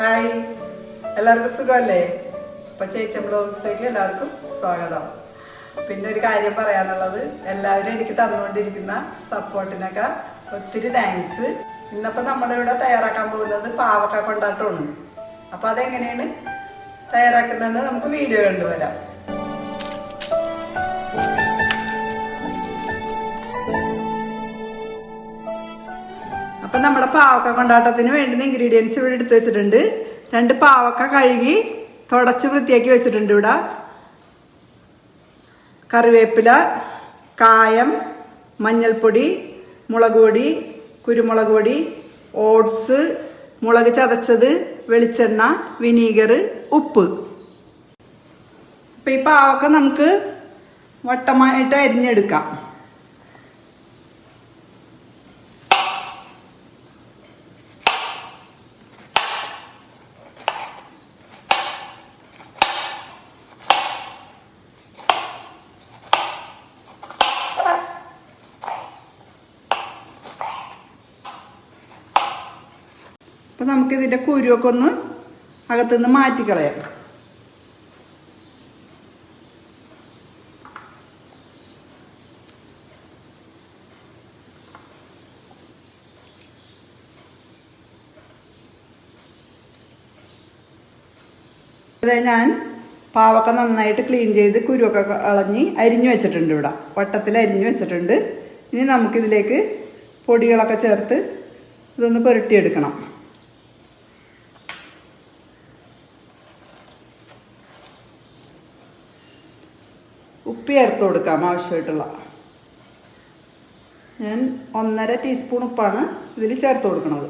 Hi എല്ലാവർക്കും സുഖമല്ലേ? അപ്പൊ ചേച്ചി ബ്ലോഗ്സിലേക്ക് എല്ലാവർക്കും സ്വാഗതം. പിന്നെ ഒരു കാര്യം പറയാനുള്ളത്. എല്ലാവരും എനിക്ക് തന്നുകൊണ്ടിരിക്കുന്ന സപ്പോർട്ടിനൊക്കെ ഒത്തിരി താങ്ക്സ് ഇന്നപ്പോ നമ്മുടെ ഇവിടെ തയ്യാറാക്കാൻ പോകുന്നത് പാവക്ക കൊണ്ടാട്ടമാണ്. അപ്പൊ അതെങ്ങനെയാണ് തയ്യാറാക്കുന്നതെന്ന് നമുക്ക് വീഡിയോ കണ്ടുവരാം. അപ്പൊ നമ്മുടെ പാവക്ക കൊണ്ടാട്ടത്തിന് വേണ്ടുന്ന ഇൻഗ്രീഡിയൻസ് ഇവിടെ എടുത്തു വെച്ചിട്ടുണ്ട്. രണ്ട് പാവക്ക കഴുകി തുടച്ച് വൃത്തിയാക്കി വെച്ചിട്ടുണ്ട് ഇവിടെ. കറിവേപ്പില കായം മഞ്ഞൾപ്പൊടി മുളക് പൊടി കുരുമുളക് പൊടി ഓട്സ് മുളക് ചതച്ചത് വെളിച്ചെണ്ണ വിനീഗർ ഉപ്പ്. അപ്പം ഈ പാവക്ക നമുക്ക് വട്ടമായിട്ട് അരിഞ്ഞെടുക്കാം. അപ്പൊ നമുക്കിതിന്റെ കുരുവൊക്കെ ഒന്ന് അകത്തുനിന്ന് മാറ്റിക്കളയാം. അതായത് ഞാൻ പാവക്ക നന്നായിട്ട് ക്ലീൻ ചെയ്ത് കുരുവൊക്കെ കളഞ്ഞ് അരിഞ്ഞു വെച്ചിട്ടുണ്ട് ഇവിടെ. വട്ടത്തിൽ അരിഞ്ഞു വെച്ചിട്ടുണ്ട്. ഇനി നമുക്കിതിലേക്ക് പൊടികളൊക്കെ ചേർത്ത് ഇതൊന്ന് പുരട്ടിയെടുക്കണം. ഉപ്പ് ചേർത്ത് കൊടുക്കാം ആവശ്യമായിട്ടുള്ള. ഞാൻ ഒന്നര ടീസ്പൂൺ ഉപ്പാണ് ഇതിൽ ചേർത്ത് കൊടുക്കുന്നത്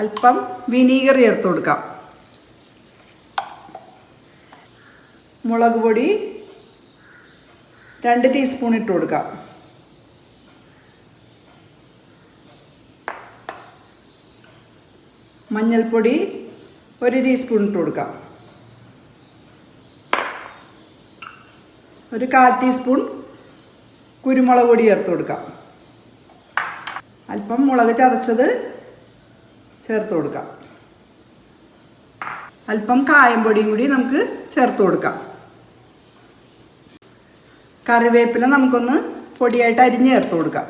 അല്പം വിനീഗർ ചേർത്ത് കൊടുക്കാം. മുളക് പൊടി രണ്ട് ടീസ്പൂൺ ഇട്ട് കൊടുക്കാം. മഞ്ഞൾപ്പൊടി ഒരു ടീസ്പൂൺ ഇട്ട് കൊടുക്കാം. ഒരു കാൽ ടീസ്പൂൺ കുരുമുളക് പൊടി ചേർത്ത് കൊടുക്കാം. അല്പം മുളക് ചതച്ചത് ചേർത്ത് കൊടുക്കാം. അല്പം കായം പൊടിയും കൂടി നമുക്ക് ചേർത്ത് കൊടുക്കാം. കറിവേപ്പില നമുക്കൊന്ന് പൊടിയായിട്ട് അരിഞ്ഞ് ചേർത്ത് കൊടുക്കാം.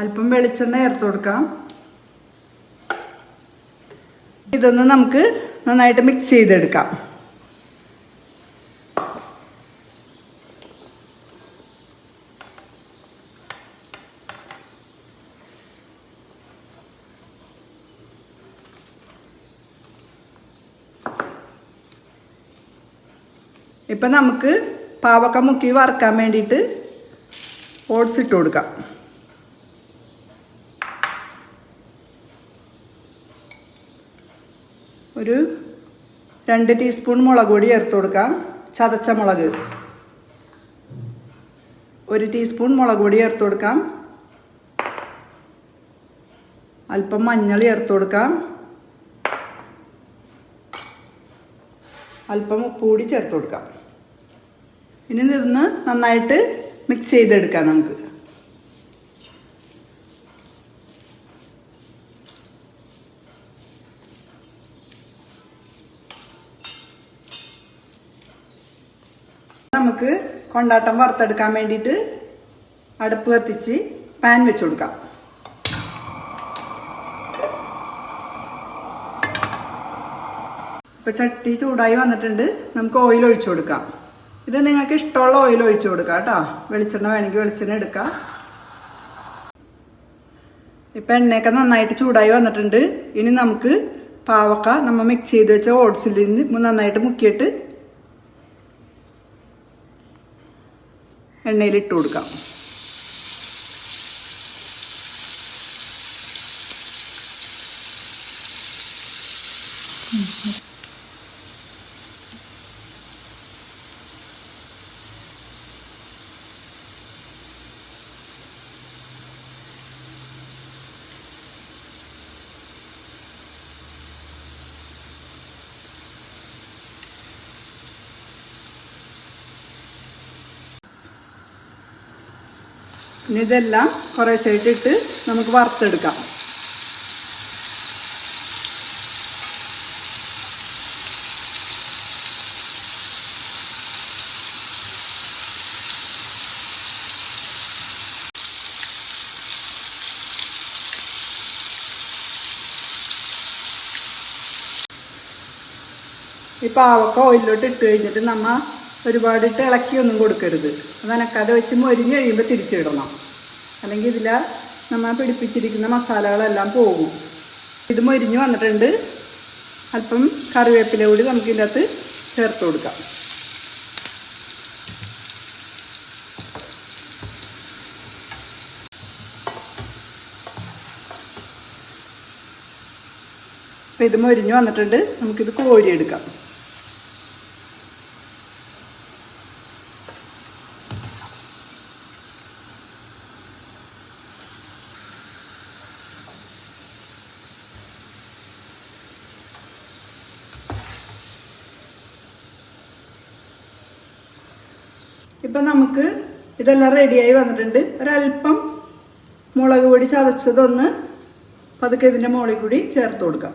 അല്പം വെളിച്ചെണ്ണ ചേർത്ത് കൊടുക്കാം. ഇതൊന്ന് നമുക്ക് നന്നായിട്ട് മിക്സ് ചെയ്തെടുക്കാം. ഇപ്പം നമുക്ക് പാവക്ക മുക്കി വറുക്കാൻ വേണ്ടിയിട്ട് ഓട്സ് ഇട്ട് കൊടുക്കാം. ഒരു രണ്ട് ടീസ്പൂൺ മുളക് പൊടി ചേർത്ത് കൊടുക്കാം. ചതച്ച മുളക്. ഒരു ടീസ്പൂൺ മുളക് പൊടി ചേർത്ത് കൊടുക്കാം. അല്പം മഞ്ഞൾ ചേർത്ത് കൊടുക്കാം. അല്പം ഉപ്പ് കൂടി ചേർത്ത് കൊടുക്കാം. ഇനി നിന്ന് നന്നായിട്ട് മിക്സ് ചെയ്തെടുക്കാം നമുക്ക്. നമുക്ക് കൊണ്ടാട്ടം വറുത്തെടുക്കാൻ വേണ്ടിയിട്ട് അടുപ്പ് കത്തിച്ച് പാൻ വെച്ച് കൊടുക്കാം. ഇപ്പൊ ചട്ടി ചൂടായി വന്നിട്ടുണ്ട്. നമുക്ക് ഓയിൽ ഒഴിച്ചു കൊടുക്കാം. ഇത് നിങ്ങൾക്ക് ഇഷ്ടമുള്ള ഓയിൽ ഒഴിച്ചു കൊടുക്കാം കേട്ടോ. വെളിച്ചെണ്ണ വേണമെങ്കിൽ വെളിച്ചെണ്ണ എടുക്കാം. ഇപ്പൊ എണ്ണയൊക്കെ നന്നായിട്ട് ചൂടായി വന്നിട്ടുണ്ട്. ഇനി നമുക്ക് പാവക്ക നമ്മൾ മിക്സ് ചെയ്ത് വെച്ച ഓട്സിൽ നിന്ന് നന്നായിട്ട് മുക്കിയിട്ട് എണ്ണയിൽ ഇട്ട് കൊടുക്കാം. ഇനി ഇതെല്ലാം കുറേശ്ശെ ഇട്ടിട്ട് നമുക്ക് വറുത്തെടുക്കാം. ഈ പാവക്ക ഓയിലോട്ട് ഇട്ട് കഴിഞ്ഞിട്ട് നമ്മ ഒരുപാട് ഇട്ട് ഇളക്കിയൊന്നും കൊടുക്കരുത്. അത് അനക്കാതെ വെച്ച് മൊരിഞ്ഞ് കഴിയുമ്പോൾ തിരിച്ചിടണം. അല്ലെങ്കിൽ ഇതിൽ നമ്മൾ പിടിപ്പിച്ചിരിക്കുന്ന മസാലകളെല്ലാം പോകും. ഇത് മൊരിഞ്ഞ് വന്നിട്ടുണ്ട്. അല്പം കറിവേപ്പില കൂടി നമുക്ക് ഇതിന്റെ അകത്ത് ചേർത്ത് കൊടുക്കാം. അപ്പം ഇത് മൊരിഞ്ഞ് വന്നിട്ടുണ്ട്. നമുക്കിത് കോരിയെടുക്കാം. ഇപ്പം നമുക്ക് ഇതെല്ലാം റെഡിയായി വന്നിട്ടുണ്ട്. ഒരല്പം മുളക് പൊടി ചതച്ചതൊന്ന് പതുക്കെ ഇതിന്റെ മുകളിൽ കൂടി ചേർത്ത് കൊടുക്കാം.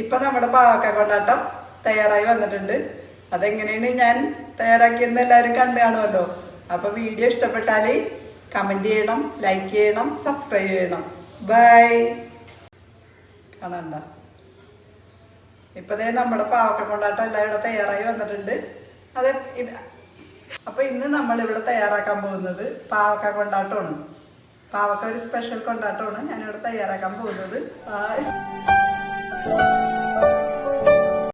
ഇപ്പൊ നമ്മുടെ പാവക്ക കൊണ്ടാട്ടം തയ്യാറായി വന്നിട്ടുണ്ട്. അതെങ്ങനെയാണ് ഞാൻ തയ്യാറാക്കിയെന്ന് എല്ലാവരും കണ്ടു കാണുമല്ലോ. അപ്പൊ വീഡിയോ ഇഷ്ടപ്പെട്ടാൽ കമന്റ് ചെയ്യണം ലൈക്ക് ചെയ്യണം സബ്സ്ക്രൈബ് ചെയ്യണം. ബൈ കാണണ്ട. ഇപ്പതേ നമ്മുടെ പാവക്ക കൊണ്ടാട്ടം എല്ലാം ഇവിടെ തയ്യാറായി വന്നിട്ടുണ്ട്. അതെ അപ്പൊ ഇന്ന് നമ്മൾ ഇവിടെ തയ്യാറാക്കാൻ പോകുന്നത് പാവക്ക കൊണ്ടാട്ടമാണ്. പാവക്ക ഒരു സ്പെഷ്യൽ കൊണ്ടാട്ടമാണ് ഞാനിവിടെ തയ്യാറാക്കാൻ പോകുന്നത്.